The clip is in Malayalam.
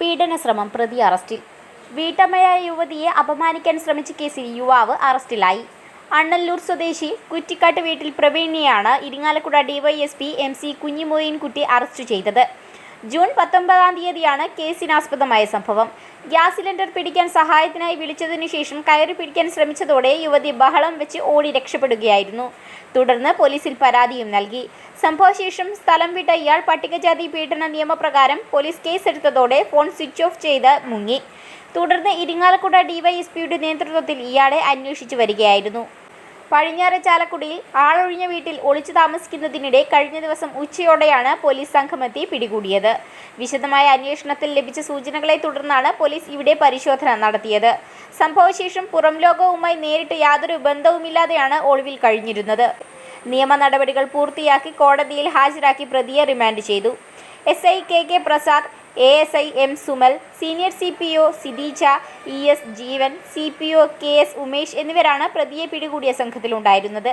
പീഡനശ്രമം പ്രതി അറസ്റ്റിൽ. വീട്ടമ്മയായ യുവതിയെ അപമാനിക്കാൻ ശ്രമിച്ച കേസിൽ യുവാവ് അറസ്റ്റിലായി. അണ്ണല്ലൂർ സ്വദേശി കുറ്റിക്കാട്ട് വീട്ടിൽ പ്രവീണിയാണ് Irinjalakuda DYSP M C Kunhimoyinkutty arrest ചെയ്തത്. ജൂൺ പത്തൊമ്പതാം തീയതിയാണ് കേസിനാസ്പദമായ സംഭവം. ഗ്യാസ് സിലിണ്ടർ പിടിക്കാൻ സഹായത്തിനായി വിളിച്ചതിനു ശേഷം കയറി പിടിക്കാൻ ശ്രമിച്ചതോടെ യുവതി ബഹളം വെച്ച് ഓടി രക്ഷപ്പെടുകയായിരുന്നു. തുടർന്ന് പോലീസിൽ പരാതിയും നൽകി. സംഭവശേഷം സ്ഥലം വിട്ട ഇയാൾ പട്ടികജാതി പീഡന നിയമപ്രകാരം പോലീസ് കേസെടുത്തതോടെ ഫോൺ സ്വിച്ച് ഓഫ് ചെയ്ത് മുങ്ങി. തുടർന്ന് ഇരിങ്ങാലക്കുട ഡിവൈഎസ്പിയുടെ നേതൃത്വത്തിൽ ഇയാളെ അന്വേഷിച്ചു വരികയായിരുന്നു. പടിഞ്ഞാറ് ചാലക്കുടിയിൽ ആളൊഴിഞ്ഞ വീട്ടിൽ ഒളിച്ചു താമസിക്കുന്നതിനിടെ കഴിഞ്ഞ ദിവസം ഉച്ചയോടെയാണ് പോലീസ് സംഘമെത്തി പിടികൂടിയത്. വിശദമായ അന്വേഷണത്തിൽ ലഭിച്ച സൂചനകളെ തുടർന്നാണ് പോലീസ് ഇവിടെ പരിശോധന നടത്തിയത്. സംഭവശേഷം പുറം ലോകവുമായി നേരിട്ട് യാതൊരു ബന്ധവുമില്ലാതെയാണ് ഒളിവിൽ കഴിഞ്ഞിരുന്നത്. നിയമ നടപടികൾ പൂർത്തിയാക്കി കോടതിയിൽ ഹാജരാക്കി പ്രതിയെ റിമാൻഡ് ചെയ്തു. S I K K Prasad A S I M Sumal senior C P O Sideeja E S Jeevan C P O K S Umesh എന്നിവരാണ് പ്രതിയെ പിടികൂടിയ സംഘത്തിലുണ്ടായിരുന്നത്.